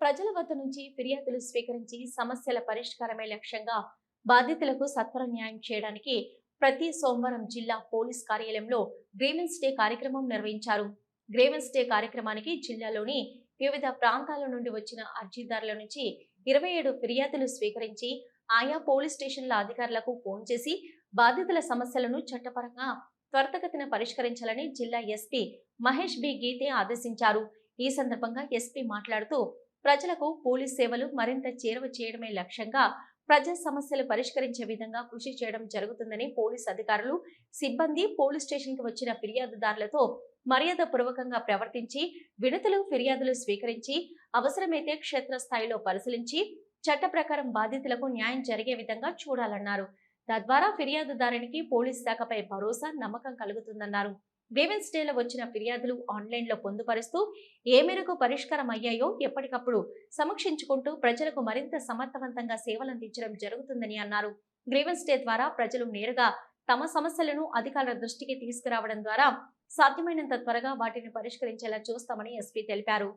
ప్రజల వద్ద నుంచి ఫిర్యాదులు స్వీకరించి సమస్యల పరిష్కారమే లక్ష్యంగా బాధితులకు సత్వర న్యాయం చేయడానికి ప్రతి సోమవారం జిల్లా పోలీస్ కార్యాలయంలో గ్రీవెన్స్ డే కార్యక్రమం నిర్వహించారు. గ్రీవెన్స్ డే కార్యక్రమానికి జిల్లాలోని వివిధ ప్రాంతాల నుండి వచ్చిన అర్జీదారుల నుంచి ఇరవై ఏడు ఫిర్యాదులు స్వీకరించి ఆయా పోలీస్ స్టేషన్ల అధికారులకు ఫోన్ చేసి బాధితుల సమస్యలను చట్టపరంగా త్వరితగతిన పరిష్కరించాలని జిల్లా ఎస్పీ మహేష్ బి గీతే ఆదేశించారు. ఈ సందర్భంగా ఎస్పీ మాట్లాడుతూ ప్రజలకు పోలీస్ సేవలు మరింత చేరువ చేయడమే లక్ష్యంగా ప్రజా సమస్యలు పరిష్కరించే విధంగా కృషి చేయడం జరుగుతుందని పోలీస్ అధికారులు సిబ్బంది పోలీస్ స్టేషన్కి వచ్చిన ఫిర్యాదుదారులతో మర్యాద పూర్వకంగా ప్రవర్తించి వినతులు ఫిర్యాదులు స్వీకరించి అవసరమైతే క్షేత్రస్థాయిలో పరిశీలించి చట్ట ప్రకారం బాధితులకు న్యాయం జరిగే విధంగా చూడాలన్నారు. తద్వారా ఫిర్యాదుదారునికి పోలీస్ శాఖపై భరోసా నమ్మకం కలుగుతుందన్నారు. గ్రీవెన్స్ డేలో వచ్చిన ఫిర్యాదులు ఆన్లైన్లో పొందుపరుస్తూ ఏ మేరకు పరిష్కారం అయ్యాయో ఎప్పటికప్పుడు సమీక్షించుకుంటూ ప్రజలకు మరింత సమర్థవంతంగా సేవలందించడం జరుగుతుందని అన్నారు. గ్రీవెన్స్ డే ద్వారా ప్రజలు నేరుగా తమ సమస్యలను అధికారుల దృష్టికి తీసుకురావడం ద్వారా సాధ్యమైనంత త్వరగా వాటిని పరిష్కరించేలా చూస్తామని ఎస్పీ తెలిపారు.